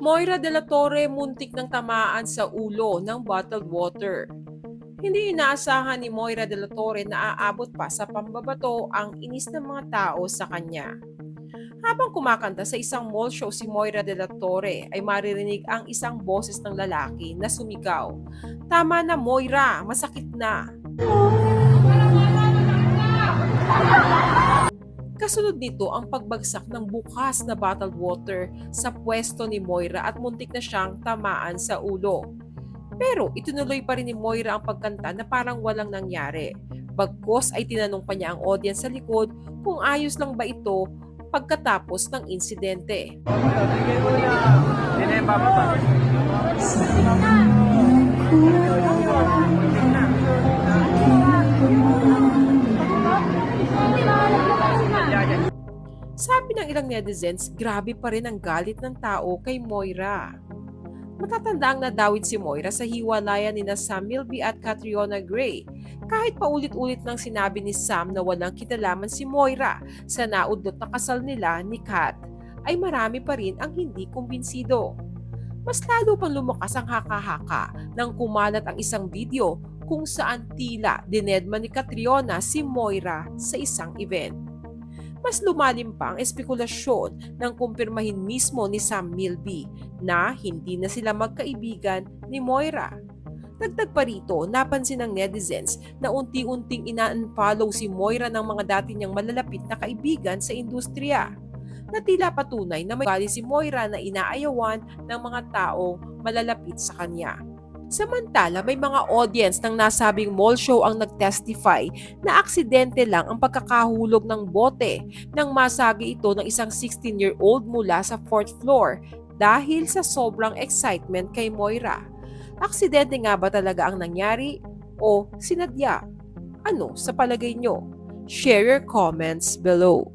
Moira de la Torre muntik ng tamaan sa ulo ng bottled water. Hindi inaasahan ni Moira de la Torre na aabot pa sa pambabato ang inis ng mga tao sa kanya. Habang kumakanta sa isang mall show si Moira de la Torre ay maririnig ang isang boses ng lalaki na sumigaw. Tama na Moira, masakit na. Kasunod nito ang pagbagsak ng bukas na bottled water sa pwesto ni Moira at muntik na siyang tamaan sa ulo. Pero itinuloy pa rin ni Moira ang pagkanta na parang walang nangyari. Bagkos ay tinanong pa niya ang audience sa likod kung ayos lang ba ito pagkatapos ng insidente. Hindi na yung ng ilang netizens, grabe pa rin ang galit ng tao kay Moira. Matatanda ang nadawit si Moira sa hiwalayan ni na Sam Milby at Catriona Gray. Kahit paulit-ulit nang sinabi ni Sam na walang kinalaman si Moira sa naudlot na kasal nila ni Kat, ay marami pa rin ang hindi kumbinsido. Mas lalo pang lumakas ang haka-haka nang kumalat ang isang video kung saan tila dinedma ni Catriona si Moira sa isang event mas lumalim pa ang espekulasyon nang kumpirmahin mismo ni Sam Milby na hindi na sila magkaibigan ni Moira. Dagdag pa rito, napansin ng netizens na unti-unting ina-unfollow si Moira ng mga dati niyang malalapit na kaibigan sa industriya. Na tila patunay na may gali si Moira na inaayawan ng mga taong malalapit sa kanya. Samantala, may mga audience ng nasabing mall show ang nag-testify na aksidente lang ang pagkakahulog ng bote nang masagi ito ng isang 16-year-old mula sa fourth floor dahil sa sobrang excitement kay Moira. Aksidente nga ba talaga ang nangyari o sinadya? Ano sa palagay nyo? Share your comments below.